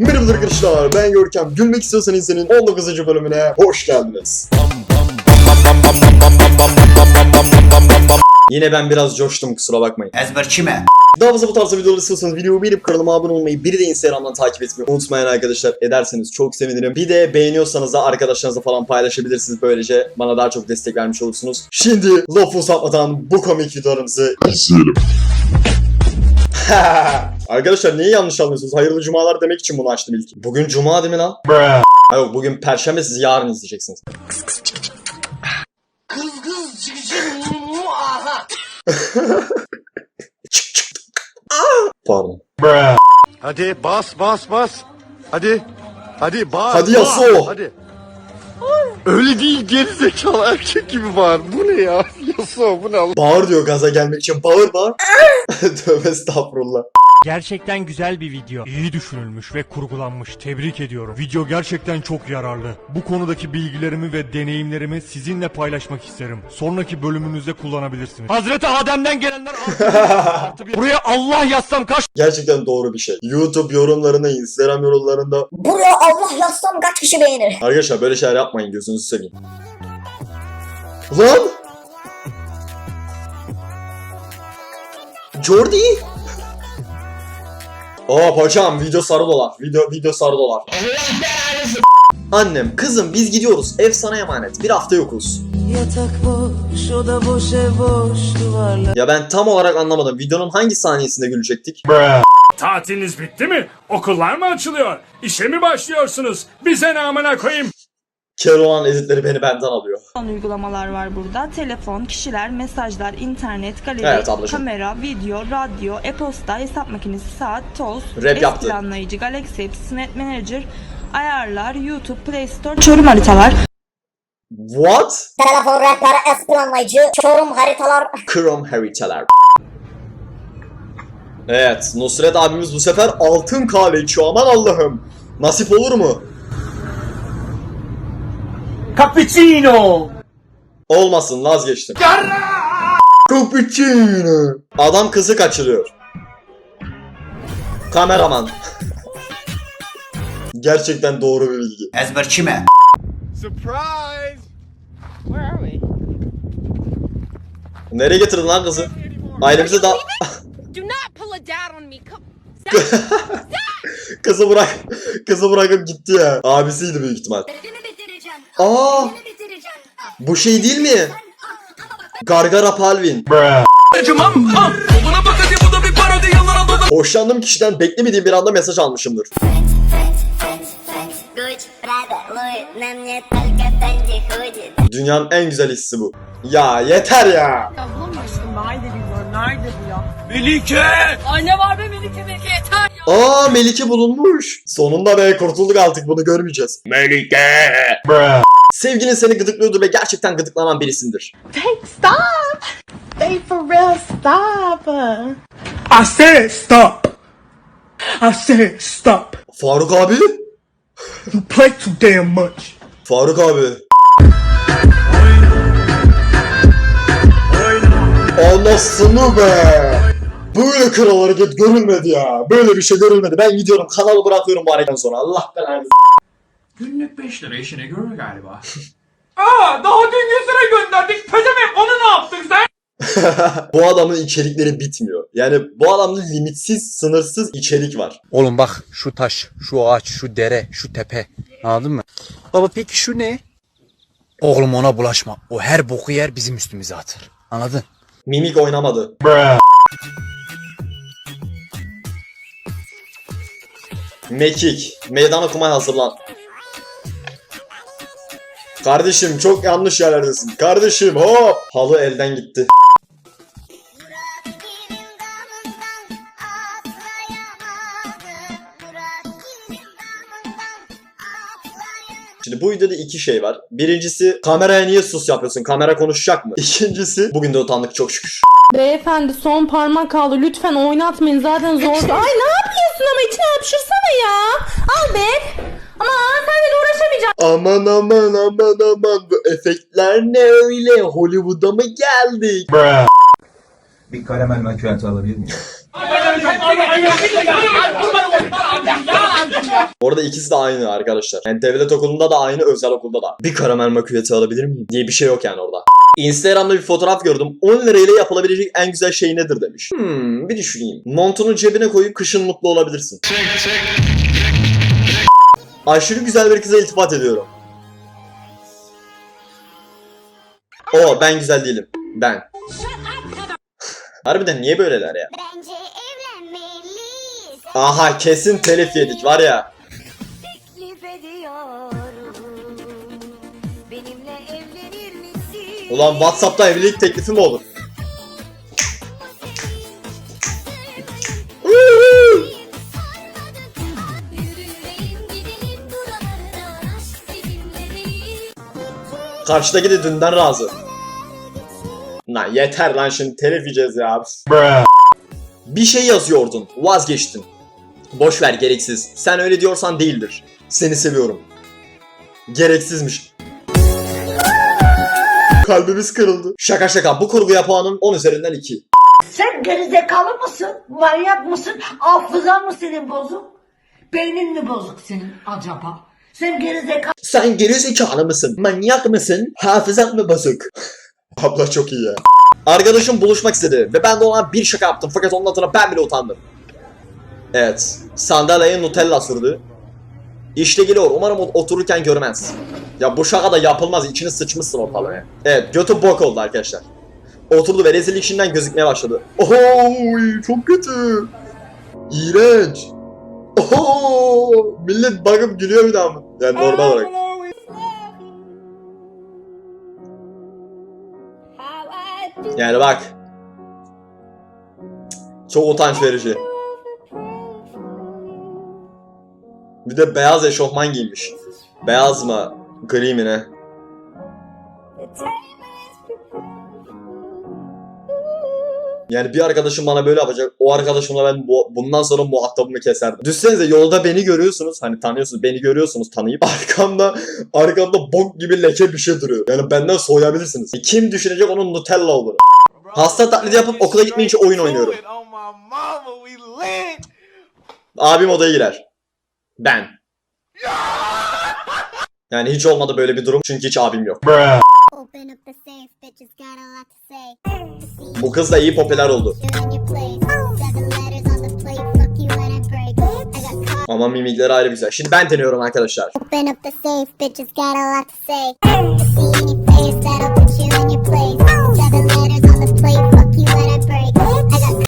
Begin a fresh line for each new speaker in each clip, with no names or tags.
Merhabalar arkadaşlar ben Görkem. Gülmek istiyorsanız izlenin 19. bölümüne hoş geldiniz. Yine ben biraz coştum kusura bakmayın.
Ezberçi mi?
Daha fazla bu tarz videolar istiyorsanız videoyu beğenip kanalıma abone olmayı bir de Instagram'dan takip etmeyi unutmayın arkadaşlar. Ederseniz çok sevinirim. Bir de beğeniyorsanız da arkadaşlarınızla falan paylaşabilirsiniz. Böylece bana daha çok destek vermiş olursunuz. Şimdi lafı uzatmadan bu komik videolarımızı izleyelim. Arkadaşlar niye yanlış anlıyorsunuz? Hayırlı cumalar demek için bunu açtım ilk. Bugün cuma değil mi lan? Ha yok bugün perşembe siz yarın izleyeceksiniz. Pardon.
Hadi bas bas bas. Hadi. Hadi bas.
Hadi. Yasuo.
Hadi. Öyle değil gerizekalı erkek gibi var. Bu ne ya? Yasuo bu ne?
Bağır diyor gaza gelmek için. Bağır bağır. Tövbe estağfurullah.
Gerçekten güzel bir video. İyi düşünülmüş ve kurgulanmış. Tebrik ediyorum. Video gerçekten çok yararlı. Bu konudaki bilgilerimi ve deneyimlerimi sizinle paylaşmak isterim. Sonraki bölümünüzde kullanabilirsiniz. Hazreti Adem'den gelenler artı bir. Buraya Allah yazsam kaç
Gerçekten doğru bir şey. YouTube yorumlarında, Instagram yorumlarında.
Buraya Allah yazsam kaç kişi beğenir?
Arkadaşlar böyle şeyler yapmayın gözünüzü seveyim. Lan! Jordi! Hop hocam video sarı dolar. Video video sarı dolar. Annem, kızım biz gidiyoruz. Ev sana emanet. Bir hafta yokuz.
Yatak boş, oda boş, ev boş, duvarlar.
Ya ben tam olarak anlamadım. Videonun hangi saniyesinde gülecektik?
Tatiliniz bitti mi? Okullar mı açılıyor? İşe mi başlıyorsunuz? Bize ne amına koyayım?
Keloğlan editleri beni benden alıyor.
Kullanılan uygulamalar var burada. Telefon, kişiler, mesajlar, internet, galeri,
Evet ablacığım.
kamera, video, radyo, e-posta, hesap makinesi, saat, toz,
Rap
es
yaptı.
planlayıcı, Galaxy Apps, Snap Manager, ayarlar, YouTube, Play Store, Çorum haritalar,
What?
Telefon rehber, es planlayıcı, çorum haritalar.
Chrome haritalar. Evet, Nusret abimiz bu sefer altın kahve içiyor aman Allah'ım. Nasip olur mu?
Cappuccino!
Olmasın vazgeçtim. Cappuccino. Adam kızı kaçırıyor. Kameraman. Gerçekten doğru bir bilgi.
Ezberçi mi?
Surprise.
Nereye getirdin lan kızı? Ailemize da...
Do not pull a dad on me.
Kızı bırak. Kızı bırakıp gitti ya. Abisiydi büyük ihtimal. Aa! Bu şey değil mi? Gargara Palvin. Hoşlandığım kişiden beklemediğim bir anda mesaj almışımdır. Dünyanın en güzel hissi bu. Ya yeter ya.
Ay ne var be Melike Melike yeter ya.
Aa Melike bulunmuş. Sonunda be kurtulduk artık bunu görmeyeceğiz. Melike. Sevgilin seni gıdıklıyordur ve gerçekten gıdıklanan birisindir.
They for real stop.
I said stop. I said stop.
Faruk abi?
You play too damn much.
Faruk abi. Anasını be. Böyle kral hareket görülmedi ya. Böyle bir şey görülmedi. Ben gidiyorum kanalı bırakıyorum bu hareketten sonra. Allah belanı.
Günlük 5 lira işine görür galiba.
bu adamın içerikleri bitmiyor. Yani bu adamda limitsiz, sınırsız içerik var.
Oğlum bak şu taş, şu ağaç, şu dere, şu tepe. Anladın mı? Baba peki şu ne? Oğlum ona bulaşma. O her boku yer bizim üstümüze atır. Anladın?
Mimik oynamadı. Mekik. Meydan okumaya hazırlan. Kardeşim çok yanlış yerlerdesin. Kardeşim hop. Halı elden gitti. Şimdi bu videoda iki şey var. Birincisi kameraya niye sus yapıyorsun? Kamera konuşacak mı? İkincisi bugün de utandık çok şükür.
Beyefendi son parmak kaldı. Lütfen oynatmayın. Zaten zor. Ay ne yapıyorsun ama içine hapşırsana ya. Al be. Ama seninle uğraşamayacağım.
Aman aman aman aman bu efektler ne öyle? Hollywood'a mı geldik?
Bir karamel makyajı alabilir miyim?
Orada ikisi de aynı arkadaşlar. Yani devlet okulunda da aynı, özel okulda da. Bir karamel makuyeti alabilir miyim? diye bir şey yok yani orada. Instagram'da bir fotoğraf gördüm. 10 lirayla yapılabilecek en güzel şey nedir demiş. Hmm, bir düşüneyim. Montunu cebine koyup kışın mutlu olabilirsin. Aşırı güzel bir kıza iltifat ediyorum. O ben güzel değilim. Ben. Harbiden niye böyleler ya?
Bence evlenmeliyiz.
Aha kesin telif yedik var ya. Ulan Whatsapp'ta evlilik teklifi mi olur? Karşıdaki de dünden razı. Lan yeter lan şimdi telif yiyeceğiz ya. Bir şey yazıyordun, vazgeçtin. Boş ver gereksiz. Sen öyle diyorsan değildir. Seni seviyorum. Gereksizmiş. Kalbimiz kırıldı. Şaka şaka bu kurguya puanım 10 üzerinden 2.
Sen gerizekalı mısın? Manyak mısın? Hafızan mı senin bozuk? Beynin mi bozuk senin acaba? Sen gerizekalı
Sen geri zekalı mısın? Manyak mısın? Hafızan mı bozuk? Abla çok iyi ya. Arkadaşım buluşmak istedi ve ben de ona bir şaka yaptım fakat ondan sonra ben bile utandım. Evet. Sandalyeye Nutella sürdü. İşte geliyor. Umarım otururken görmez. Ya bu şaka da yapılmaz. İçine sıçmışsın ortalığa. Evet. Götü bok oldu arkadaşlar. Oturdu ve rezillik işinden gözükmeye başladı. Oho çok kötü. İğrenç. Oho millet bakıp gülüyor bir daha mı? Yani normal olarak. Yani bak. Çok utanç verici. Bir de beyaz eşofman giymiş. Beyaz mı? Gri mi ne? Yani bir arkadaşım bana böyle yapacak. O arkadaşımla ben bu, bundan sonra muhatabımı keserdim. Düşünsenize yolda beni görüyorsunuz. Hani tanıyorsunuz. Beni görüyorsunuz tanıyıp. Arkamda arkamda bok gibi leke bir şey duruyor. Yani benden soyabilirsiniz. Kim düşünecek onun Nutella olur. Hasta taklidi yapıp okula gitmeyince oyun oynuyorum. Abim odaya girer. Ben. Yani hiç olmadı böyle bir durum çünkü hiç abim yok. Bu kız da iyi popüler oldu. Ama mimikleri ayrı güzel. Şimdi ben deniyorum arkadaşlar.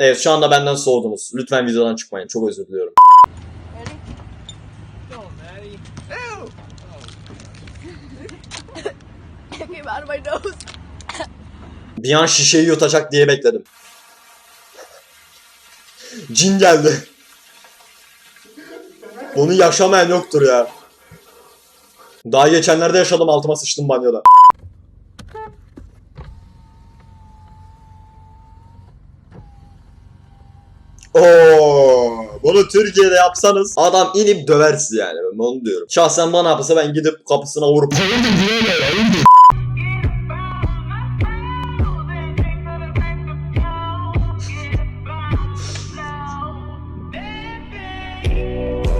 Evet şu anda benden soğudunuz. Lütfen videodan çıkmayın. Çok özür diliyorum. Bir an şişeyi yutacak diye bekledim. Cin geldi. Bunu yaşamayan yoktur ya. Daha geçenlerde yaşadım altıma sıçtım banyoda. Oo, bunu Türkiye'de yapsanız adam inip döver sizi yani ben onu diyorum. Şahsen bana yapsa ben gidip kapısına vurup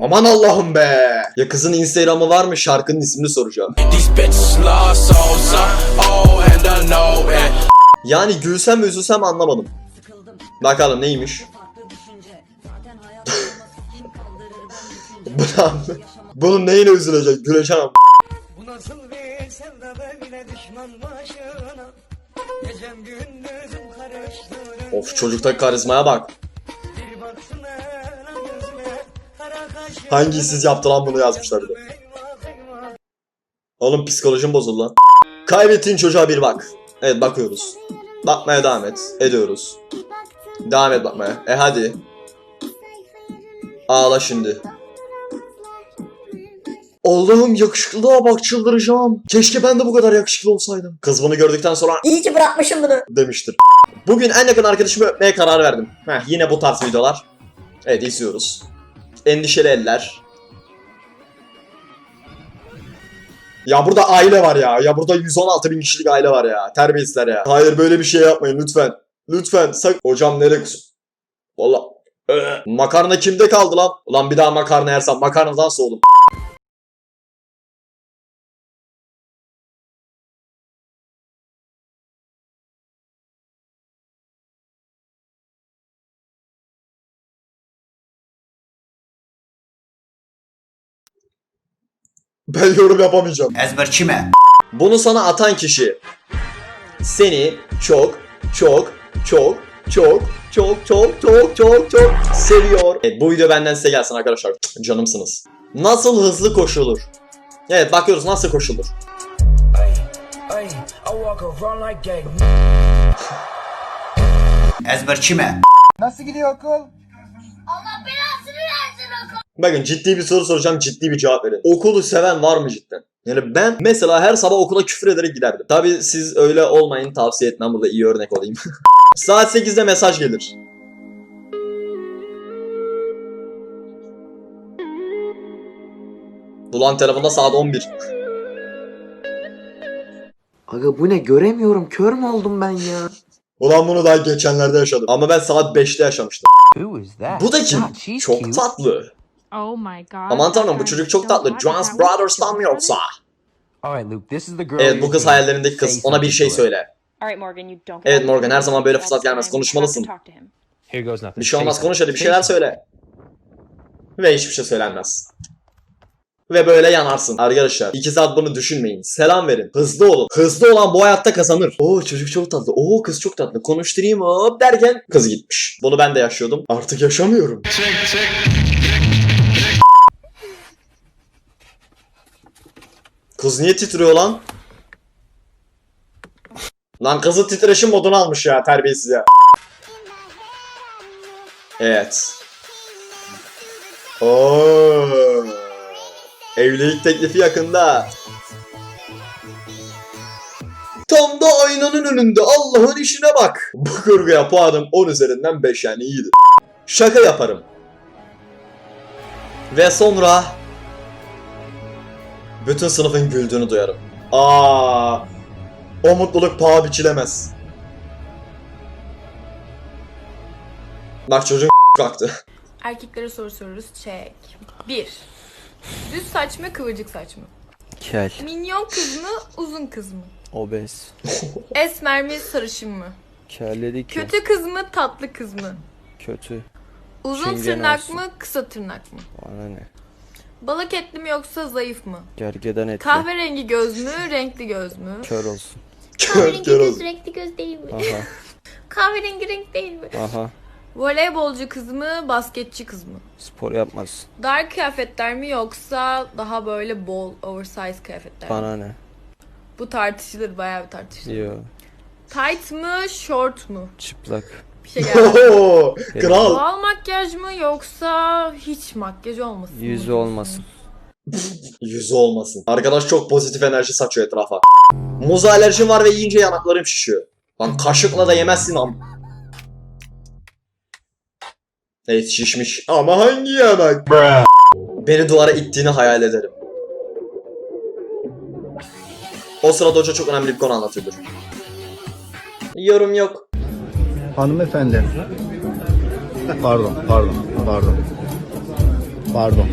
Aman Allah'ım be. Ya kızın Instagram'ı var mı? Şarkının ismini soracağım. Yani gülsem mi üzülsem anlamadım. Bakalım neymiş? Bu ne abi? Bunun neyine üzülecek? Güleceğim.
Bu nasıl bir sevda böyle düşman başına Gecem gündüzüm karıştı
Of çocuktaki karizmaya bak. Hangi siz yaptı lan bunu yazmışlar bir de. Oğlum psikolojim bozuldu lan. Kaybettiğin çocuğa bir bak. Evet bakıyoruz. Bakmaya devam et. Ediyoruz. Devam et bakmaya. E hadi. Ağla şimdi. Allah'ım yakışıklılığa bak çıldıracağım. Keşke ben de bu kadar yakışıklı olsaydım. Kız bunu gördükten sonra
İyi ki bırakmışım bunu.
demiştir. Bugün en yakın arkadaşımı öpmeye karar verdim. Heh, yine bu tarz videolar. Evet izliyoruz. Endişeli eller. Ya burada aile var ya. Ya burada 116 bin kişilik aile var ya. Terbiyesizler ya. Hayır böyle bir şey yapmayın lütfen. Lütfen. Sak Hocam nereye kus... Valla Ee, makarna kimde kaldı lan? Ulan bir daha makarna yersem makarnadan soğudum. Ben yorum yapamayacağım.
Ezberçime.
Bunu sana atan kişi seni çok çok çok çok çok çok çok çok çok seviyor. Evet bu video benden size gelsin arkadaşlar. Canımsınız. Nasıl hızlı koşulur? Evet bakıyoruz nasıl koşulur.
Ezberçime.
Bakın ciddi bir soru soracağım ciddi bir cevap verin. Okulu seven var mı cidden? Yani ben mesela her sabah okula küfür ederek giderdim. Tabi siz öyle olmayın tavsiye etmem burada iyi örnek olayım. Saat 8'de mesaj gelir. Bulan telefonda saat 11.
Aga bu ne göremiyorum kör mü oldum ben ya?
Ulan bunu daha geçenlerde yaşadım. Ama ben saat 5'te yaşamıştım.
Who is that?
Bu da kim? Çok tatlı.
Oh my god.
Aman tanrım bu çocuk çok tatlı. Jonas Brothers'tan mı yoksa?
Alright Luke this is the girl
Evet bu kız hayallerindeki kız. Ona bir şey söyle. Evet Morgan her zaman böyle fırsat gelmez. Konuşmalısın.
Here goes nothing.
Bir şey olmaz konuş hadi bir şeyler söyle. Ve hiçbir şey söylenmez. Ve böyle yanarsın. Arkadaşlar 2 saat bunu düşünmeyin. Selam verin. Hızlı olun. Hızlı olan bu hayatta kazanır. Oo çocuk çok tatlı. Oo kız çok tatlı. Konuşturayım hop derken kız gitmiş. Bunu ben de yaşıyordum. Artık yaşamıyorum. Kız niye titriyor lan? Lan kızı titreşim modunu almış ya terbiyesiz ya. Evet. Oo. Evlilik teklifi yakında. Tam da aynanın önünde Allah'ın işine bak. Bu kurguya puanım 10 üzerinden 5 yani iyidir. Şaka yaparım. Ve sonra bütün sınıfın güldüğünü duyarım. Aa, o mutluluk paha biçilemez. Bak çocuğun kalktı.
Erkeklere soru soruyoruz. Çek. 1. Düz saç mı kıvırcık saç mı?
Kel.
Minyon kız mı uzun kız mı?
Obez.
Esmer mi sarışın mı?
Kelleri ki.
Kötü kız mı tatlı kız mı?
Kötü.
Uzun
Çingen
tırnak
olsun.
mı kısa tırnak mı?
Bana ne?
Balık etli mi yoksa zayıf mı?
Gergedan etli.
Kahverengi göz mü renkli göz mü?
Kör olsun.
Kahverengi
Kör
göz
olsun.
renkli göz değil mi?
Aha.
Kahverengi renk değil mi?
Aha.
Voleybolcu kız mı basketçi kız mı?
Spor yapmaz.
Dar kıyafetler mi yoksa daha böyle bol oversize kıyafetler mi?
Bana ne?
Bu tartışılır bayağı bir tartışılır.
Yo.
Tight mı short mu?
Çıplak.
Bir şey geldi.
Oo, Kral.
Doğal makyaj mı yoksa hiç makyaj olmasın mı
Yüzü olmasın.
Yüzü olmasın. Arkadaş çok pozitif enerji saçıyor etrafa. Muz alerjim var ve yiyince yanaklarım şişiyor. Lan kaşıkla da yemezsin am. Evet şişmiş. Ama hangi yanak? Beni duvara ittiğini hayal ederim. O sırada hoca çok önemli bir konu anlatıyordur. Yorum yok.
Hanımefendi. Pardon, pardon, pardon. Pardon.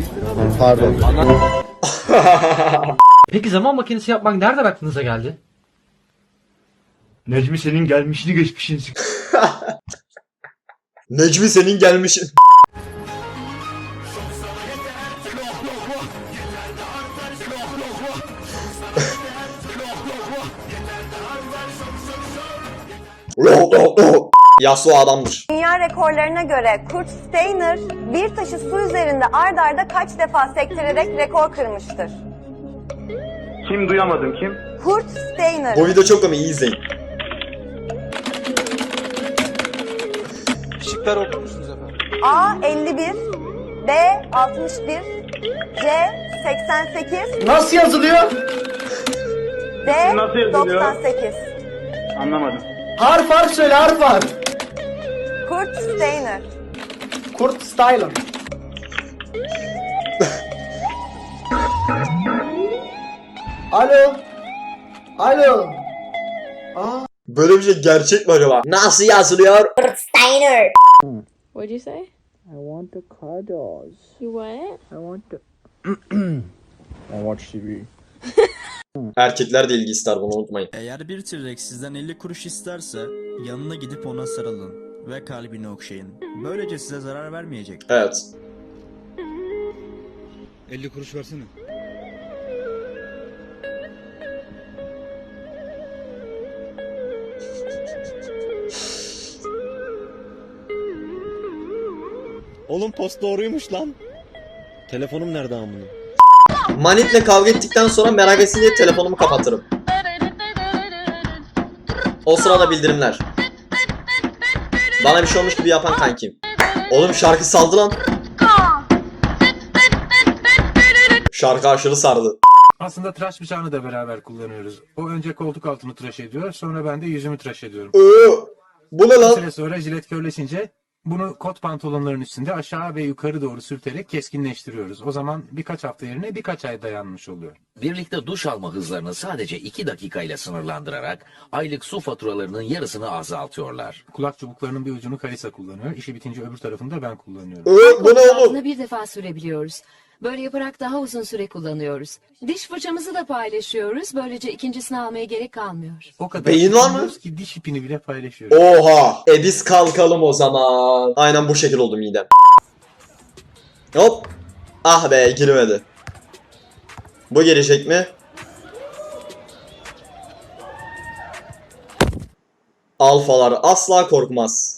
Pardon.
Peki zaman makinesi yapmak nereden aklınıza geldi?
Necmi senin gelmişini geçmişini
Necmi senin gelmişin. Yasuo adamdır.
Dünya rekorlarına göre Kurt Steiner bir taşı su üzerinde ard arda kaç defa sektirerek rekor kırmıştır?
Kim duyamadım kim?
Kurt Steiner.
Bu video çok komik iyi izleyin.
Şıklar okur musunuz efendim?
A 51, B 61, C 88,
Nasıl yazılıyor?
D
Nasıl yazılıyor?
98.
Anlamadım. Harf harf söyle harf harf.
Kurt Steiner.
Kurt Styler. Alo. Alo.
Böyle bir şey gerçek mi acaba? Nasıl yazılıyor?
What'd you say?
I want the cuddles.
You what?
I want the...
I watch TV.
Erkekler de ilgi ister bunu unutmayın.
Eğer bir T-Rex sizden 50 kuruş isterse yanına gidip ona sarılın ve kalbini okşayın. Böylece size zarar vermeyecek.
Evet.
50 kuruş versene.
Oğlum post doğruymuş lan. Telefonum nerede amına?
Manitle kavga ettikten sonra merak etsin diye telefonumu kapatırım. O sırada bildirimler. Bana bir şey olmuş gibi yapan kankim. Oğlum şarkı saldı lan. Şarkı aşırı sardı.
Aslında tıraş bıçağını da beraber kullanıyoruz. O önce koltuk altını tıraş ediyor, sonra ben de yüzümü tıraş ediyorum.
Ee, bu ne
Bir
lan?
süre sonra jilet körleşince bunu kot pantolonların üstünde aşağı ve yukarı doğru sürterek keskinleştiriyoruz. O zaman birkaç hafta yerine birkaç ay dayanmış oluyor.
Birlikte duş alma hızlarını sadece 2 dakikayla sınırlandırarak aylık su faturalarının yarısını azaltıyorlar.
Kulak çubuklarının bir ucunu Karisa kullanıyor. İşi bitince öbür tarafını da ben kullanıyorum.
Ee, bu ne oğlum?
bir defa sürebiliyoruz. Böyle yaparak daha uzun süre kullanıyoruz. Diş fırçamızı da paylaşıyoruz. Böylece ikincisini almaya gerek kalmıyor.
O kadar
Beyin var mı?
kullanıyoruz ki diş ipini bile paylaşıyoruz.
Oha. E biz kalkalım o zaman. Aynen bu şekil oldu midem. Hop. Ah be girmedi. Bu gelecek mi? Alfalar asla korkmaz.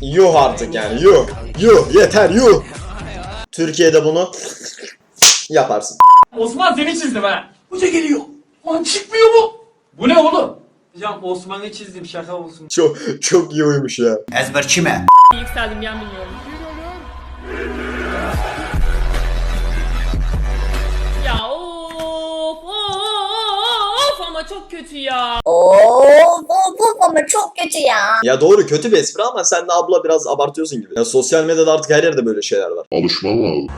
Yuh artık yani yuh. Yuh yeter yuh. Türkiye'de bunu yaparsın.
Osman seni çizdim ha. Hoca geliyor. Lan çıkmıyor bu. Bu ne oğlum? Hocam Osman'ı çizdim şaka olsun.
Çok çok iyi uymuş ya.
Yükseldim bir an bilmiyorum. Kötü ya.
Of of of ama çok kötü ya.
Ya doğru kötü bir espri ama sen de abla biraz abartıyorsun gibi. Ya sosyal medyada artık her yerde böyle şeyler var.
Alışman lazım.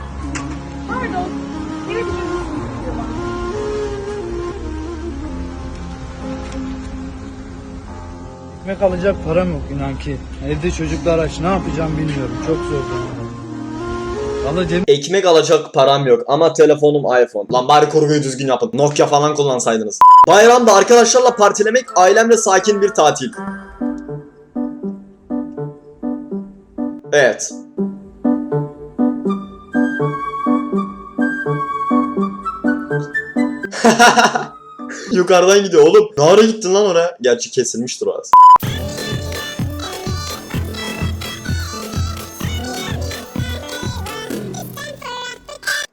Ekmek alacak param yok inan ki. Evde çocuklar aç ne yapacağım bilmiyorum. Çok zor durumda. Cem
Ekmek alacak param yok ama telefonum iPhone. Lan bari kurguyu düzgün yapın. Nokia falan kullansaydınız. Bayramda arkadaşlarla partilemek, ailemle sakin bir tatil. Evet. Yukarıdan gidiyor oğlum. Ne ara gittin lan oraya? Gerçi kesilmiştir orası.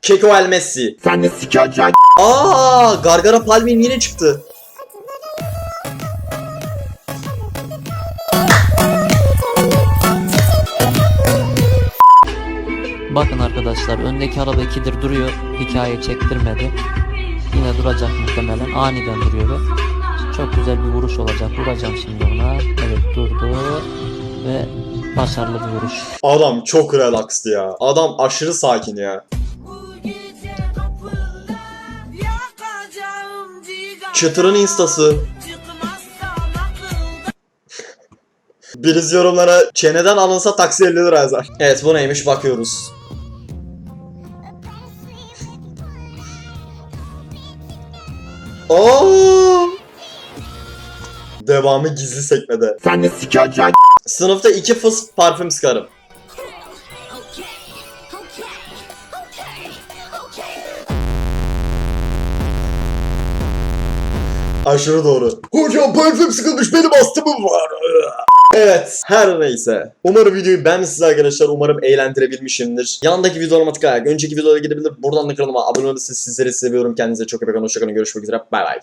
Keko El Messi.
Sen de sikeceksin.
Aa, Gargara Palmin yine çıktı.
Bakın arkadaşlar öndeki araba ikidir duruyor. Hikaye çektirmedi. Yine duracak muhtemelen. Aniden duruyor ve çok güzel bir vuruş olacak. Vuracağım şimdi ona. Evet durdu ve başarılı bir vuruş.
Adam çok relaxed ya. Adam aşırı sakin ya. Çıtır'ın instası. Birisi yorumlara çeneden alınsa taksi 50 lira yazar. Evet bu neymiş bakıyoruz. Aa! Devamı gizli sekmede.
Sen de sikeceksin.
Sınıfta iki fıs parfüm sıkarım. Aşırı doğru. Hocam parfüm sıkılmış benim astımım var. Evet her neyse. Umarım videoyu beğenmişsiniz arkadaşlar. Umarım eğlendirebilmişimdir. Yandaki videolarıma tıklayarak önceki videolara gidebilir. Buradan da kanalıma abone olursanız sizleri seviyorum. Kendinize çok iyi bakın. Hoşçakalın. Görüşmek üzere. Bay bay.